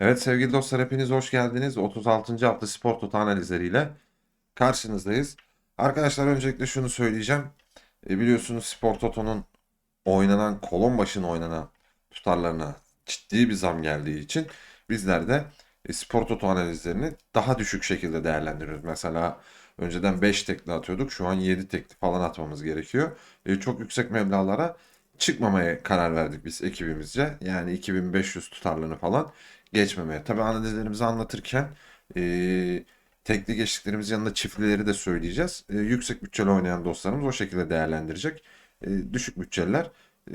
Evet sevgili dostlar hepiniz hoş geldiniz. 36. hafta spor toto analizleriyle karşınızdayız. Arkadaşlar öncelikle şunu söyleyeceğim. E, biliyorsunuz spor toto'nun oynanan kolon başına oynanan tutarlarına ciddi bir zam geldiği için bizler de e, spor toto analizlerini daha düşük şekilde değerlendiriyoruz. Mesela önceden 5 tekli atıyorduk. Şu an 7 tekli falan atmamız gerekiyor. E, çok yüksek meblağlara çıkmamaya karar verdik biz ekibimizce. Yani 2500 tutarlarını falan geçmemeye. Tabii analizlerimizi anlatırken e, tekli geçtiklerimiz yanında çiftlileri de söyleyeceğiz. E, yüksek bütçeli oynayan dostlarımız o şekilde değerlendirecek. E, düşük bütçeliler e,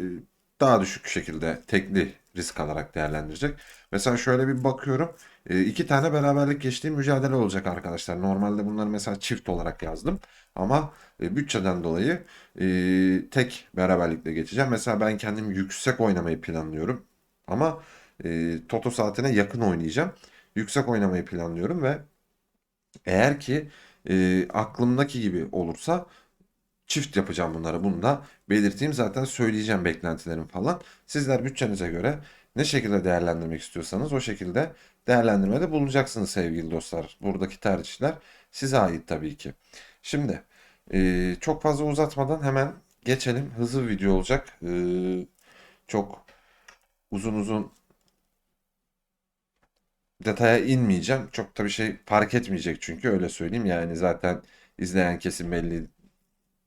daha düşük şekilde tekli risk alarak değerlendirecek. Mesela şöyle bir bakıyorum. E, iki tane beraberlik geçtiği mücadele olacak arkadaşlar. Normalde bunları mesela çift olarak yazdım. Ama e, bütçeden dolayı e, tek beraberlikle geçeceğim. Mesela ben kendim yüksek oynamayı planlıyorum. Ama e, Toto saatine yakın oynayacağım. Yüksek oynamayı planlıyorum ve eğer ki e, aklımdaki gibi olursa çift yapacağım bunları. Bunu da belirteyim. Zaten söyleyeceğim beklentilerim falan. Sizler bütçenize göre ne şekilde değerlendirmek istiyorsanız o şekilde değerlendirmede bulunacaksınız sevgili dostlar. Buradaki tercihler size ait tabii ki. Şimdi e, çok fazla uzatmadan hemen geçelim. Hızlı bir video olacak. E, çok uzun uzun detaya inmeyeceğim. Çok da bir şey fark etmeyecek çünkü öyle söyleyeyim. Yani zaten izleyen kesim belli,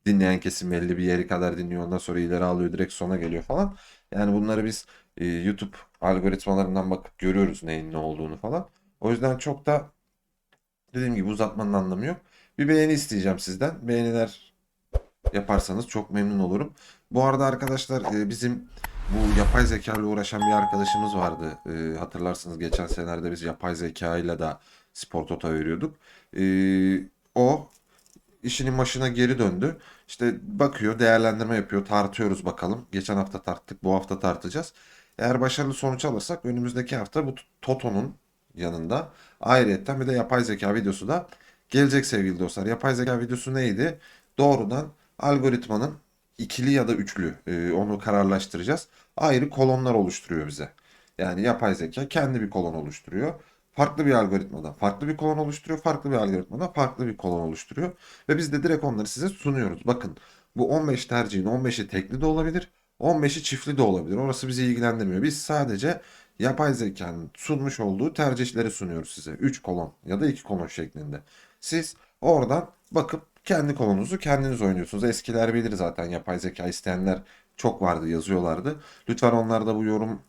dinleyen kesim belli bir yeri kadar dinliyor. Ondan sonra ileri alıyor direkt sona geliyor falan. Yani bunları biz e, YouTube algoritmalarından bakıp görüyoruz neyin ne olduğunu falan. O yüzden çok da dediğim gibi uzatmanın anlamı yok. Bir beğeni isteyeceğim sizden. Beğeniler yaparsanız çok memnun olurum. Bu arada arkadaşlar e, bizim bu yapay zeka ile uğraşan bir arkadaşımız vardı. E, hatırlarsınız geçen senelerde biz yapay zeka ile de spor toto veriyorduk. E, o işinin başına geri döndü. İşte bakıyor, değerlendirme yapıyor, tartıyoruz bakalım. Geçen hafta tarttık, bu hafta tartacağız. Eğer başarılı sonuç alırsak önümüzdeki hafta bu Toto'nun yanında ayrıyetten bir de yapay zeka videosu da gelecek sevgili dostlar. Yapay zeka videosu neydi? Doğrudan algoritmanın ikili ya da üçlü e, onu kararlaştıracağız. Ayrı kolonlar oluşturuyor bize. Yani yapay zeka kendi bir kolon oluşturuyor. Farklı bir algoritmadan farklı bir kolon oluşturuyor. Farklı bir algoritmadan farklı bir kolon oluşturuyor. Ve biz de direkt onları size sunuyoruz. Bakın bu 15 tercihin 15'i tekli de olabilir. 15'i çiftli de olabilir. Orası bizi ilgilendirmiyor. Biz sadece yapay zekanın sunmuş olduğu tercihleri sunuyoruz size. 3 kolon ya da 2 kolon şeklinde. Siz oradan bakıp kendi kolonunuzu kendiniz oynuyorsunuz. Eskiler bilir zaten yapay zeka isteyenler çok vardı yazıyorlardı. Lütfen onlar da bu yorum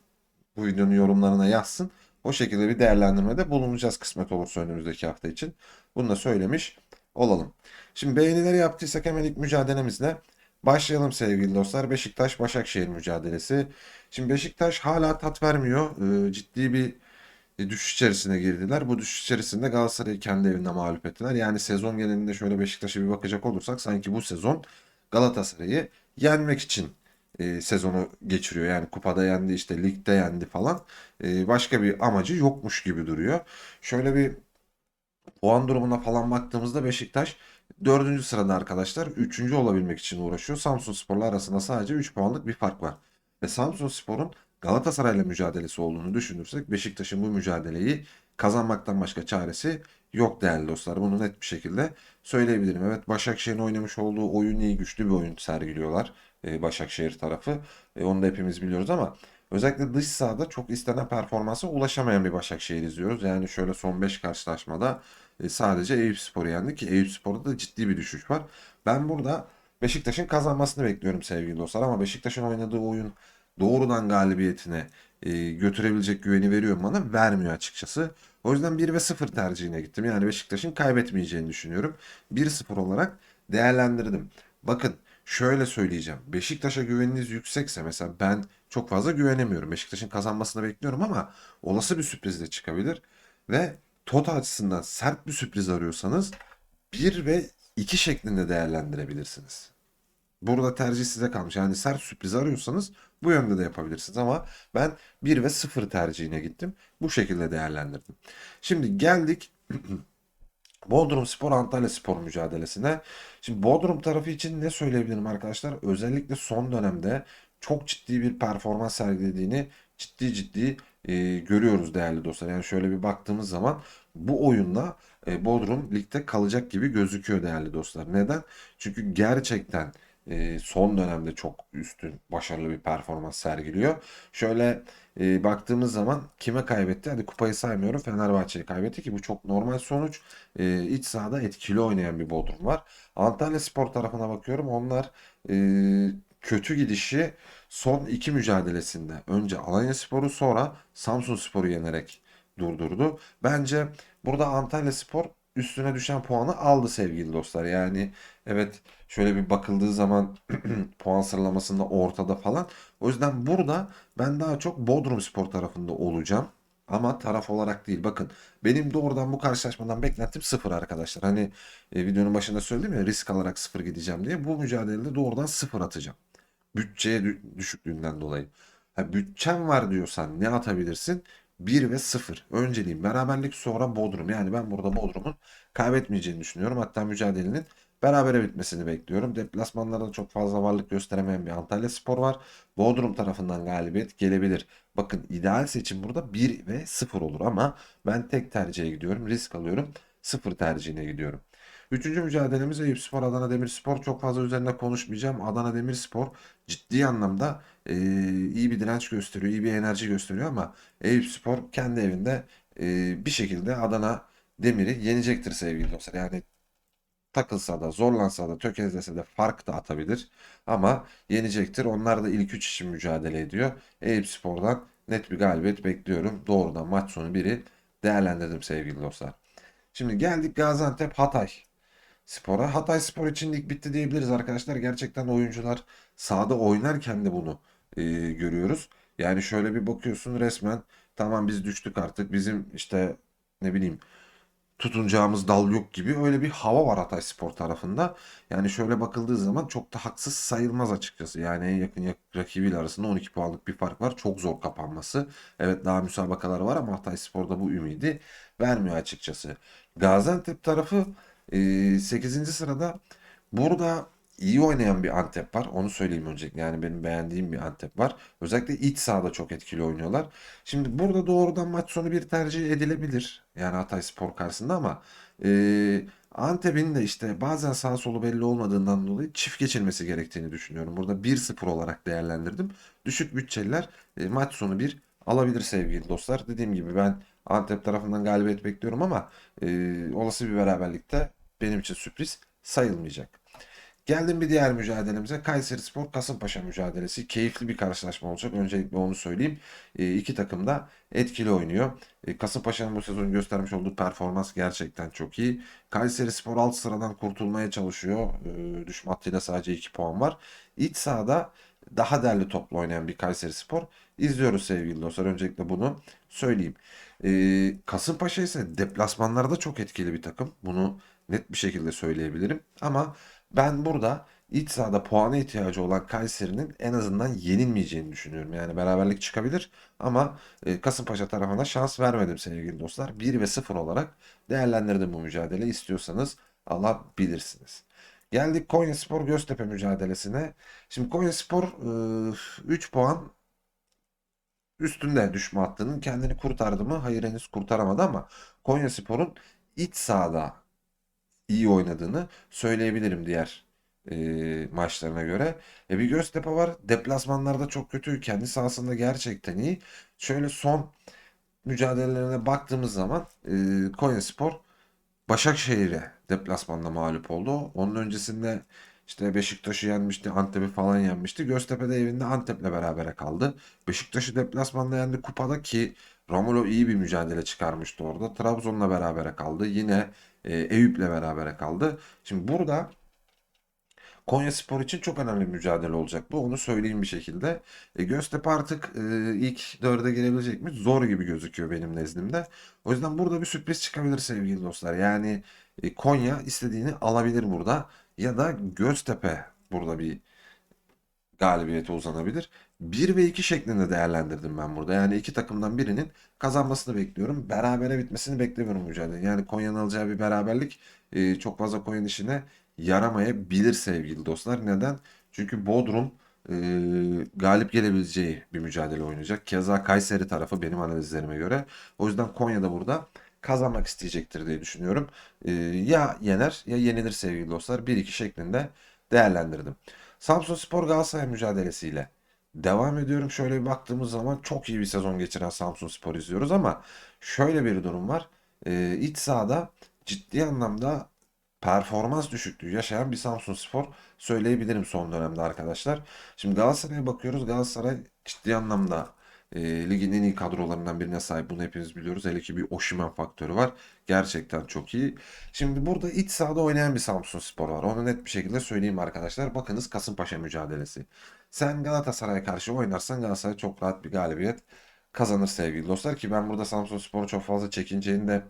bu videonun yorumlarına yazsın. O şekilde bir değerlendirmede bulunacağız kısmet olursa önümüzdeki hafta için. Bunu da söylemiş olalım. Şimdi beğenileri yaptıysak hemen ilk mücadelemizle başlayalım sevgili dostlar. Beşiktaş-Başakşehir mücadelesi. Şimdi Beşiktaş hala tat vermiyor. Ee, ciddi bir düşüş içerisine girdiler. Bu düşüş içerisinde Galatasaray'ı kendi evinde mağlup ettiler. Yani sezon genelinde şöyle Beşiktaş'a bir bakacak olursak sanki bu sezon Galatasaray'ı yenmek için e, sezonu geçiriyor. Yani kupada yendi işte ligde yendi falan. E, başka bir amacı yokmuş gibi duruyor. Şöyle bir puan durumuna falan baktığımızda Beşiktaş 4. sırada arkadaşlar 3. olabilmek için uğraşıyor. Samsun Spor'la arasında sadece 3 puanlık bir fark var. Ve Samsun Spor'un Galatasaray'la mücadelesi olduğunu düşünürsek Beşiktaş'ın bu mücadeleyi kazanmaktan başka çaresi yok değerli dostlar. Bunu net bir şekilde söyleyebilirim. Evet Başakşehir'in oynamış olduğu oyun iyi güçlü bir oyun sergiliyorlar. E, Başakşehir tarafı. E, onu da hepimiz biliyoruz ama özellikle dış sahada çok istenen performansa ulaşamayan bir Başakşehir izliyoruz. Yani şöyle son 5 karşılaşmada e, sadece Eyüpspor'u yendi ki Eyüpspor'da da ciddi bir düşüş var. Ben burada Beşiktaş'ın kazanmasını bekliyorum sevgili dostlar ama Beşiktaş'ın oynadığı oyun doğrudan galibiyetine e, götürebilecek güveni veriyor bana? Vermiyor açıkçası. O yüzden 1 ve 0 tercihine gittim. Yani Beşiktaş'ın kaybetmeyeceğini düşünüyorum. 1-0 olarak değerlendirdim. Bakın şöyle söyleyeceğim. Beşiktaş'a güveniniz yüksekse mesela ben çok fazla güvenemiyorum. Beşiktaş'ın kazanmasını bekliyorum ama olası bir sürpriz de çıkabilir. Ve Toto açısından sert bir sürpriz arıyorsanız 1 ve 2 şeklinde değerlendirebilirsiniz. Burada tercih size kalmış. Yani sert sürpriz arıyorsanız bu yönde de yapabilirsiniz ama ben 1 ve 0 tercihine gittim. Bu şekilde değerlendirdim. Şimdi geldik Bodrum Spor Antalya Spor mücadelesine. Şimdi Bodrum tarafı için ne söyleyebilirim arkadaşlar? Özellikle son dönemde çok ciddi bir performans sergilediğini ciddi ciddi e, görüyoruz değerli dostlar. Yani şöyle bir baktığımız zaman bu oyunda e, Bodrum ligde kalacak gibi gözüküyor değerli dostlar. Neden? Çünkü gerçekten e, son dönemde çok üstün, başarılı bir performans sergiliyor. Şöyle e, baktığımız zaman kime kaybetti? Hadi kupayı saymıyorum. Fenerbahçe'yi kaybetti ki bu çok normal sonuç. E, iç sahada etkili oynayan bir Bodrum var. Antalya Spor tarafına bakıyorum. Onlar e, kötü gidişi son iki mücadelesinde önce Alanyaspor'u sonra Samsunspor'u yenerek durdurdu. Bence burada Antalya Spor üstüne düşen puanı aldı sevgili dostlar. Yani evet şöyle bir bakıldığı zaman puan sıralamasında ortada falan. O yüzden burada ben daha çok Bodrum Spor tarafında olacağım. Ama taraf olarak değil. Bakın benim doğrudan bu karşılaşmadan beklentim sıfır arkadaşlar. Hani e, videonun başında söyledim ya risk alarak sıfır gideceğim diye. Bu mücadelede doğrudan sıfır atacağım. Bütçeye dü- düşüklüğünden dolayı. Ha, bütçem var diyorsan ne atabilirsin? 1 ve 0. Önceliğim beraberlik sonra Bodrum. Yani ben burada Bodrum'un kaybetmeyeceğini düşünüyorum. Hatta mücadelenin berabere bitmesini bekliyorum. Deplasmanlarda çok fazla varlık gösteremeyen bir Antalya Spor var. Bodrum tarafından galibiyet gelebilir. Bakın ideal seçim burada 1 ve 0 olur ama ben tek tercihe gidiyorum. Risk alıyorum. 0 tercihine gidiyorum. Üçüncü mücadelemiz Eyüpspor Adana Demirspor. Çok fazla üzerine konuşmayacağım. Adana Demirspor ciddi anlamda e, iyi bir direnç gösteriyor, iyi bir enerji gösteriyor ama Eyüpspor kendi evinde e, bir şekilde Adana Demir'i yenecektir sevgili dostlar. Yani takılsa da, zorlansa da, tökezlese de fark da atabilir. Ama yenecektir. Onlar da ilk üç için mücadele ediyor. Eyüpspor'dan net bir galibiyet bekliyorum. Doğrudan maç sonu biri değerlendirdim sevgili dostlar. Şimdi geldik Gaziantep Hatay Spor'a. Hatay Spor için lig bitti diyebiliriz arkadaşlar. Gerçekten oyuncular sahada oynarken de bunu e, görüyoruz. Yani şöyle bir bakıyorsun resmen tamam biz düştük artık. Bizim işte ne bileyim tutunacağımız dal yok gibi öyle bir hava var Hatay Spor tarafında. Yani şöyle bakıldığı zaman çok da haksız sayılmaz açıkçası. Yani en yakın yak- rakibiyle arasında 12 puanlık bir fark var. Çok zor kapanması. Evet daha müsabakalar var ama Hatay Spor'da bu ümidi vermiyor açıkçası. Gaziantep tarafı e, 8. sırada. Burada iyi oynayan bir Antep var. Onu söyleyeyim öncelikle. Yani benim beğendiğim bir Antep var. Özellikle iç sahada çok etkili oynuyorlar. Şimdi burada doğrudan maç sonu bir tercih edilebilir. Yani Hatayspor karşısında ama e, Antep'in de işte bazen sağ solu belli olmadığından dolayı çift geçilmesi gerektiğini düşünüyorum. Burada 1-0 olarak değerlendirdim. Düşük bütçeliler e, maç sonu bir alabilir sevgili dostlar. Dediğim gibi ben Antep tarafından galibiyet bekliyorum ama e, olası bir beraberlikte benim için sürpriz sayılmayacak. Geldim bir diğer mücadelemize. Kayserispor Kasımpaşa mücadelesi. Keyifli bir karşılaşma olacak. Öncelikle onu söyleyeyim. E, iki takım da etkili oynuyor. E, Kasımpaşa'nın bu sezon göstermiş olduğu performans gerçekten çok iyi. Kayserispor alt sıradan kurtulmaya çalışıyor. E, düşme hattıyla sadece 2 puan var. İç sahada daha derli toplu oynayan bir Kayserispor izliyoruz sevgili dostlar. Öncelikle bunu söyleyeyim. E, Kasımpaşa ise deplasmanlarda çok etkili bir takım. Bunu net bir şekilde söyleyebilirim. Ama ben burada iç sahada puana ihtiyacı olan Kayseri'nin en azından yenilmeyeceğini düşünüyorum. Yani beraberlik çıkabilir ama e, Kasımpaşa tarafına şans vermedim sevgili dostlar. 1 ve 0 olarak değerlendirdim bu mücadele. İstiyorsanız alabilirsiniz. Geldik Konyaspor Göztepe mücadelesine. Şimdi Konyaspor e, 3 puan üstünde düşme hattının kendini kurtardı mı? Hayır henüz kurtaramadı ama Konyaspor'un iç sahada iyi oynadığını söyleyebilirim diğer e, maçlarına göre. E, bir Göztepe var. Deplasmanlarda çok kötü. Kendi sahasında gerçekten iyi. Şöyle son mücadelelerine baktığımız zaman e, Konyaspor Başakşehir'e deplasmanda mağlup oldu. Onun öncesinde işte Beşiktaş'ı yenmişti, Antep'i falan yenmişti. Göztepe de evinde Antep'le berabere kaldı. Beşiktaş'ı deplasmanda yendi kupada ki Romulo iyi bir mücadele çıkarmıştı orada. Trabzon'la berabere kaldı. Yine e, Eyüp'le berabere kaldı. Şimdi burada Konyaspor için çok önemli bir mücadele olacak bu. Onu söyleyeyim bir şekilde. E, Göztepe artık e, ilk dörde girebilecek mi? Zor gibi gözüküyor benim nezdimde. O yüzden burada bir sürpriz çıkabilir sevgili dostlar. Yani e, Konya istediğini alabilir burada. Ya da Göztepe burada bir galibiyete uzanabilir. 1 ve 2 şeklinde değerlendirdim ben burada. Yani iki takımdan birinin kazanmasını bekliyorum. Berabere bitmesini beklemiyorum mücadele. Yani Konya'nın alacağı bir beraberlik e, çok fazla Konya'nın işine yaramayabilir sevgili dostlar. Neden? Çünkü Bodrum e, galip gelebileceği bir mücadele oynayacak. Keza Kayseri tarafı benim analizlerime göre. O yüzden Konya'da burada kazanmak isteyecektir diye düşünüyorum. E, ya yener ya yenilir sevgili dostlar. 1-2 şeklinde değerlendirdim. Samsun Spor Galatasaray mücadelesiyle devam ediyorum. Şöyle bir baktığımız zaman çok iyi bir sezon geçiren Samsun Spor izliyoruz ama şöyle bir durum var. E, iç sahada ciddi anlamda performans düşüklüğü yaşayan bir Samsun Spor söyleyebilirim son dönemde arkadaşlar. Şimdi Galatasaray'a bakıyoruz. Galatasaray ciddi anlamda e, ligin en iyi kadrolarından birine sahip. Bunu hepimiz biliyoruz. Hele ki bir Osimhen faktörü var. Gerçekten çok iyi. Şimdi burada iç sahada oynayan bir Samsun Spor var. Onu net bir şekilde söyleyeyim arkadaşlar. Bakınız Kasımpaşa mücadelesi. Sen Galatasaray'a karşı oynarsan Galatasaray çok rahat bir galibiyet kazanır sevgili dostlar. Ki ben burada Samsun Spor'u çok fazla çekineceğini de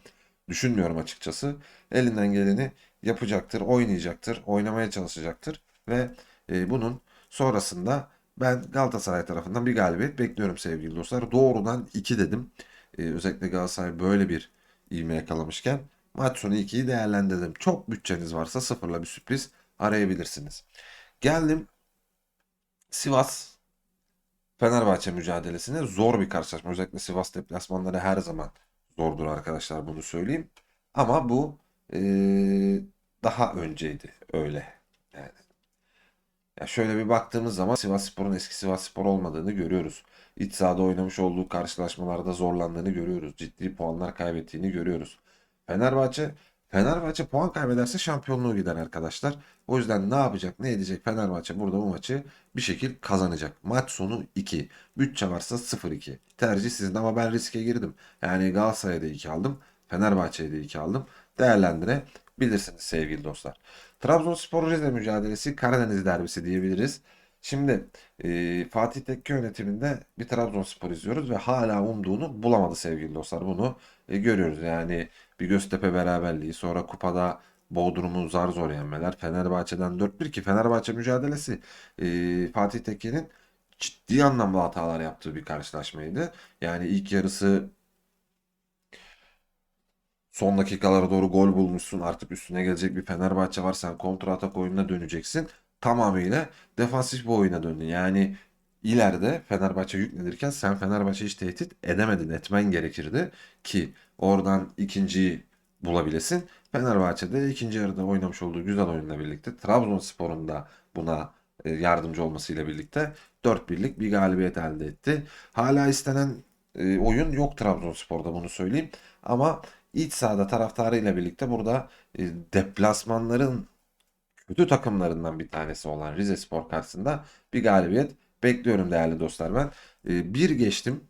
düşünmüyorum açıkçası. Elinden geleni yapacaktır, oynayacaktır, oynamaya çalışacaktır ve e, bunun sonrasında ben Galatasaray tarafından bir galibiyet bekliyorum sevgili dostlar. Doğrudan 2 dedim. E, özellikle Galatasaray böyle bir ivme yakalamışken maç sonu 2'yi değerlendirdim. Çok bütçeniz varsa sıfırla bir sürpriz arayabilirsiniz. Geldim Sivas Fenerbahçe mücadelesine zor bir karşılaşma. Özellikle Sivas deplasmanları her zaman zordur arkadaşlar bunu söyleyeyim. Ama bu eee, daha önceydi öyle. Yani ya şöyle bir baktığımız zaman Sivasspor'un eski Sivasspor olmadığını görüyoruz. İç sahada oynamış olduğu karşılaşmalarda zorlandığını görüyoruz. Ciddi puanlar kaybettiğini görüyoruz. Fenerbahçe Fenerbahçe puan kaybederse şampiyonluğu gider arkadaşlar. O yüzden ne yapacak, ne edecek Fenerbahçe burada bu maçı bir şekil kazanacak. Maç sonu 2. Bütçe varsa 0-2. Tercih sizin ama ben riske girdim. Yani Galatasaray'da 2 aldım. Fenerbahçe'ye de 2 aldım. Değerlendirebilirsiniz sevgili dostlar. Trabzonspor Rize mücadelesi Karadeniz derbisi diyebiliriz. Şimdi e, Fatih Tekke yönetiminde bir Trabzonspor izliyoruz ve hala umduğunu bulamadı sevgili dostlar. Bunu e, görüyoruz. Yani bir Göztepe beraberliği sonra kupada Bodrum'u zar zor yenmeler. Fenerbahçe'den 4-1 ki Fenerbahçe mücadelesi e, Fatih Tekke'nin ciddi anlamda hatalar yaptığı bir karşılaşmaydı. Yani ilk yarısı Son dakikalara doğru gol bulmuşsun. Artık üstüne gelecek bir Fenerbahçe var. Sen kontra atak oyununa döneceksin. Tamamıyla defansif bir oyuna döndün. Yani ileride Fenerbahçe yüklenirken sen Fenerbahçe'yi hiç tehdit edemedin. Etmen gerekirdi ki oradan ikinciyi bulabilesin. Fenerbahçe'de ikinci yarıda oynamış olduğu güzel oyunla birlikte Trabzonspor'un da buna e, yardımcı olmasıyla birlikte 4-1'lik bir galibiyet elde etti. Hala istenen e, oyun yok Trabzonspor'da bunu söyleyeyim. Ama iç sahada taraftarıyla birlikte burada e, deplasmanların kötü takımlarından bir tanesi olan Rizespor karşısında bir galibiyet bekliyorum değerli dostlar ben. E, bir geçtim.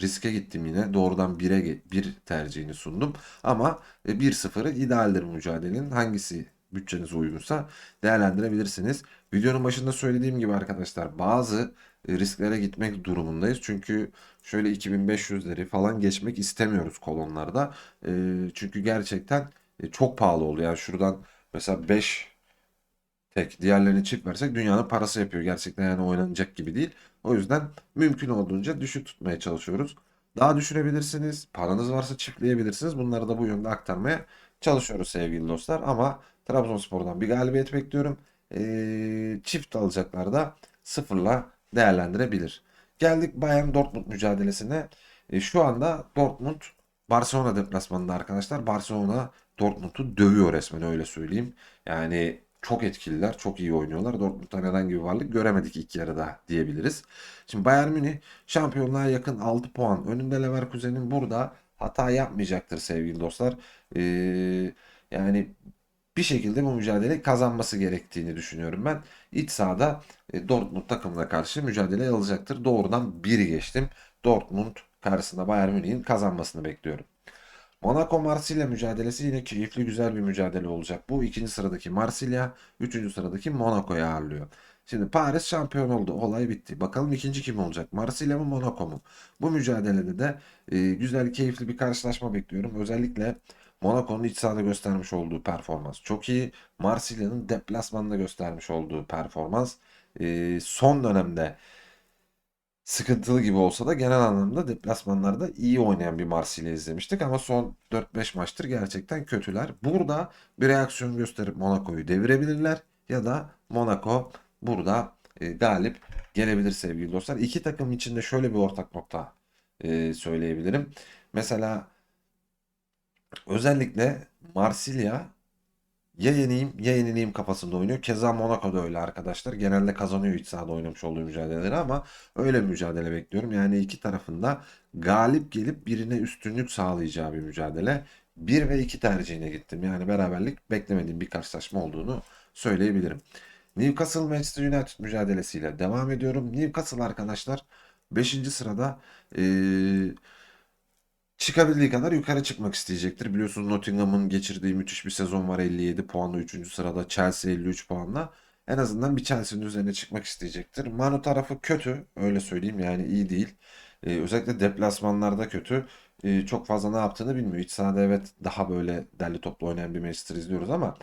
Riske gittim yine. Doğrudan 1'e bir tercihini sundum. Ama e, 1-0'ı idealdir mücadelenin. Hangisi bütçeniz uygunsa değerlendirebilirsiniz. Videonun başında söylediğim gibi arkadaşlar bazı e, risklere gitmek durumundayız. Çünkü şöyle 2500'leri falan geçmek istemiyoruz kolonlarda. E, çünkü gerçekten e, çok pahalı oldu. Yani şuradan mesela 5 tek diğerlerini çift versek dünyanın parası yapıyor. Gerçekten yani oynanacak gibi değil. O yüzden mümkün olduğunca düşük tutmaya çalışıyoruz. Daha düşürebilirsiniz. Paranız varsa çiftleyebilirsiniz. Bunları da bu yönde aktarmaya çalışıyoruz sevgili dostlar. Ama Trabzonspor'dan bir galibiyet bekliyorum. E, çift alacaklar da sıfırla değerlendirebilir. Geldik Bayern Dortmund mücadelesine. E, şu anda Dortmund Barcelona deplasmanında arkadaşlar. Barcelona Dortmund'u dövüyor resmen öyle söyleyeyim. Yani çok etkililer, çok iyi oynuyorlar. Dortmund'dan herhangi bir varlık göremedik ilk yarıda diyebiliriz. Şimdi Bayern Münih şampiyonluğa yakın 6 puan. Önünde Leverkusen'in burada hata yapmayacaktır sevgili dostlar. Ee, yani bir şekilde bu mücadele kazanması gerektiğini düşünüyorum ben. İç sahada e, Dortmund takımına karşı mücadele alacaktır. Doğrudan biri geçtim. Dortmund karşısında Bayern Münih'in kazanmasını bekliyorum. Monaco Marsilya mücadelesi yine keyifli güzel bir mücadele olacak. Bu ikinci sıradaki Marsilya, üçüncü sıradaki Monaco'yu ağırlıyor. Şimdi Paris şampiyon oldu. Olay bitti. Bakalım ikinci kim olacak? Marsilya mı Monaco mu? Bu mücadelede de e, güzel keyifli bir karşılaşma bekliyorum. Özellikle Monaco'nun iç sahada göstermiş olduğu performans çok iyi. Marsilya'nın deplasmanda göstermiş olduğu performans e, son dönemde sıkıntılı gibi olsa da genel anlamda deplasmanlarda iyi oynayan bir Marsilya izlemiştik ama son 4-5 maçtır gerçekten kötüler. Burada bir reaksiyon gösterip Monaco'yu devirebilirler ya da Monaco burada e, galip gelebilir sevgili dostlar. İki takım içinde şöyle bir ortak nokta e, söyleyebilirim. Mesela özellikle Marsilya ya yeneyim ya yenileyim kafasında oynuyor. Keza Monaco da öyle arkadaşlar. Genelde kazanıyor iç sahada oynamış olduğu mücadeleleri ama öyle bir mücadele bekliyorum. Yani iki tarafında galip gelip birine üstünlük sağlayacağı bir mücadele. 1 ve 2 tercihine gittim. Yani beraberlik beklemediğim bir karşılaşma olduğunu söyleyebilirim. Newcastle Manchester United mücadelesiyle devam ediyorum. Newcastle arkadaşlar 5. sırada eee çıkabildiği kadar yukarı çıkmak isteyecektir. Biliyorsunuz Nottingham'ın geçirdiği müthiş bir sezon var 57 puanla 3. sırada Chelsea 53 puanla. En azından bir Chelsea'nin üzerine çıkmak isteyecektir. Manu tarafı kötü öyle söyleyeyim yani iyi değil. Ee, özellikle deplasmanlarda kötü. Ee, çok fazla ne yaptığını bilmiyor. İç sahada evet daha böyle derli toplu oynayan bir Manchester izliyoruz ama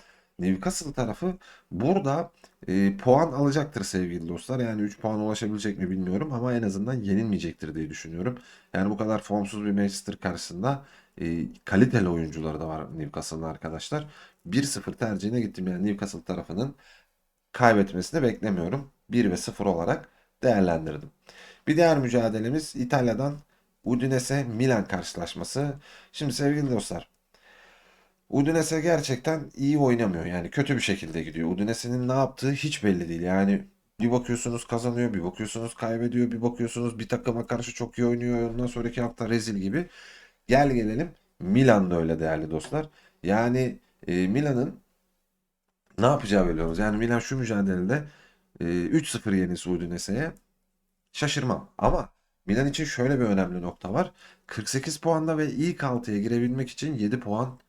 Newcastle tarafı burada e, puan alacaktır sevgili dostlar. Yani 3 puan ulaşabilecek mi bilmiyorum ama en azından yenilmeyecektir diye düşünüyorum. Yani bu kadar formsuz bir Manchester karşısında e, kaliteli oyuncuları da var Newcastle'ın arkadaşlar. 1-0 tercihine gittim. Yani Newcastle tarafının kaybetmesini beklemiyorum. 1 ve 0 olarak değerlendirdim. Bir diğer mücadelemiz İtalya'dan Udinese Milan karşılaşması. Şimdi sevgili dostlar Udinese gerçekten iyi oynamıyor. Yani kötü bir şekilde gidiyor. Udinese'nin ne yaptığı hiç belli değil. Yani bir bakıyorsunuz kazanıyor, bir bakıyorsunuz kaybediyor, bir bakıyorsunuz bir takıma karşı çok iyi oynuyor. Ondan sonraki hafta rezil gibi. Gel gelelim Milan da öyle değerli dostlar. Yani e, Milan'ın ne yapacağı biliyoruz. Yani Milan şu mücadelede e, 3-0 yenisi Udinese'ye şaşırmam. Ama Milan için şöyle bir önemli nokta var. 48 puanda ve ilk 6'ya girebilmek için 7 puan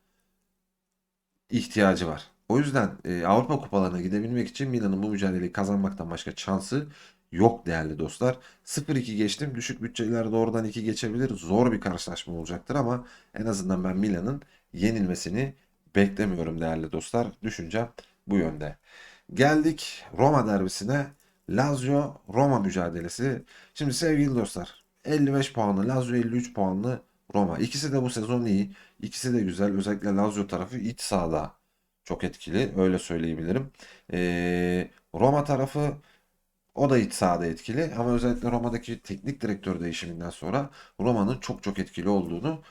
ihtiyacı var. O yüzden e, Avrupa kupalarına gidebilmek için Milan'ın bu mücadeleyi kazanmaktan başka şansı yok değerli dostlar. 0-2 geçtim. Düşük bütçeler doğrudan 2 geçebilir. Zor bir karşılaşma olacaktır ama en azından ben Milan'ın yenilmesini beklemiyorum değerli dostlar. Düşüncem bu yönde. Geldik Roma derbisine. Lazio Roma mücadelesi. Şimdi sevgili dostlar 55 puanlı Lazio 53 puanlı Roma. İkisi de bu sezon iyi. İkisi de güzel. Özellikle Lazio tarafı iç sahada çok etkili. Öyle söyleyebilirim. Ee, Roma tarafı o da iç sahada etkili. Ama özellikle Roma'daki teknik direktör değişiminden sonra Roma'nın çok çok etkili olduğunu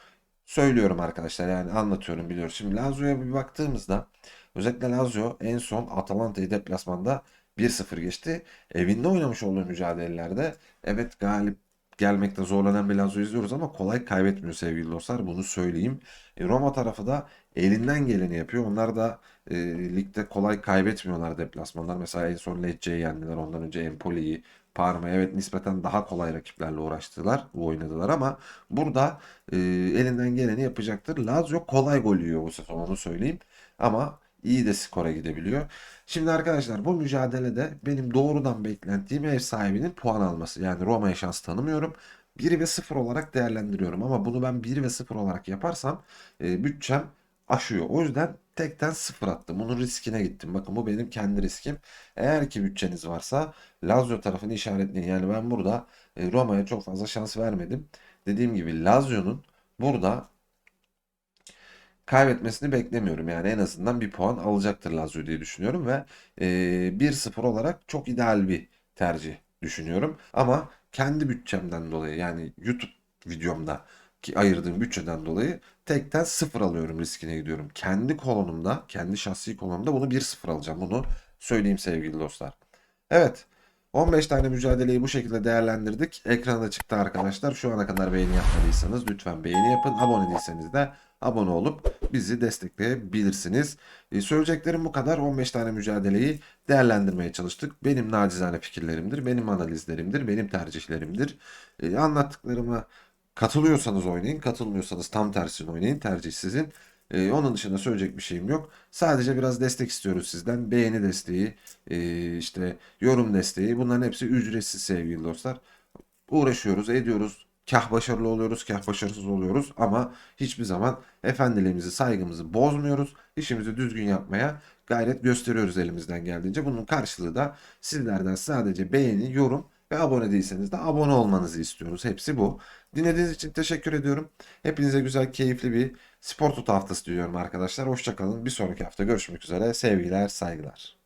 söylüyorum arkadaşlar. Yani anlatıyorum biliyoruz. Şimdi Lazio'ya bir baktığımızda özellikle Lazio en son Atalanta'yı deplasmanda 1-0 geçti. Evinde oynamış olduğu mücadelelerde evet galip gelmekte zorlanan bir Lazio izliyoruz ama kolay kaybetmiyor sevgili dostlar. Bunu söyleyeyim. E, Roma tarafı da elinden geleni yapıyor. Onlar da e, ligde kolay kaybetmiyorlar deplasmanlar. Mesela en son Lecce'yi yendiler. Ondan önce Empoli'yi, Parma'ya evet nispeten daha kolay rakiplerle uğraştılar, oynadılar ama burada e, elinden geleni yapacaktır. Lazio kolay gol yiyor bu sezon onu söyleyeyim. Ama iyi de skora gidebiliyor. Şimdi arkadaşlar bu mücadelede benim doğrudan beklendiğim ev sahibinin puan alması. Yani Roma'ya şans tanımıyorum. 1 ve 0 olarak değerlendiriyorum ama bunu ben 1 ve 0 olarak yaparsam e, bütçem aşıyor. O yüzden tekten 0 attım. Bunun riskine gittim. Bakın bu benim kendi riskim. Eğer ki bütçeniz varsa Lazio tarafını işaretleyin. Yani ben burada e, Roma'ya çok fazla şans vermedim. Dediğim gibi Lazio'nun burada kaybetmesini beklemiyorum. Yani en azından bir puan alacaktır Lazio diye düşünüyorum ve e, 1-0 olarak çok ideal bir tercih düşünüyorum. Ama kendi bütçemden dolayı yani YouTube videomda ki ayırdığım bütçeden dolayı tekten 0 alıyorum riskine gidiyorum. Kendi kolonumda, kendi şahsi kolonumda bunu 1-0 alacağım. Bunu söyleyeyim sevgili dostlar. Evet. 15 tane mücadeleyi bu şekilde değerlendirdik. Ekranda çıktı arkadaşlar. Şu ana kadar beğeni yapmadıysanız lütfen beğeni yapın. Abone değilseniz de abone olup bizi destekleyebilirsiniz. E, söyleyeceklerim bu kadar. 15 tane mücadeleyi değerlendirmeye çalıştık. Benim nacizane fikirlerimdir, benim analizlerimdir, benim tercihlerimdir. E, anlattıklarıma katılıyorsanız oynayın, katılmıyorsanız tam tersini oynayın. Tercih sizin. E, onun dışında söyleyecek bir şeyim yok. Sadece biraz destek istiyoruz sizden. Beğeni desteği, e, işte yorum desteği. Bunların hepsi ücretsiz sevgili dostlar. Uğraşıyoruz, ediyoruz. Kah başarılı oluyoruz, kah başarısız oluyoruz ama hiçbir zaman efendiliğimizi, saygımızı bozmuyoruz. İşimizi düzgün yapmaya gayret gösteriyoruz elimizden geldiğince. Bunun karşılığı da sizlerden sadece beğeni, yorum ve abone değilseniz de abone olmanızı istiyoruz. Hepsi bu. Dinlediğiniz için teşekkür ediyorum. Hepinize güzel, keyifli bir spor tutu haftası diliyorum arkadaşlar. Hoşçakalın. Bir sonraki hafta görüşmek üzere. Sevgiler, saygılar.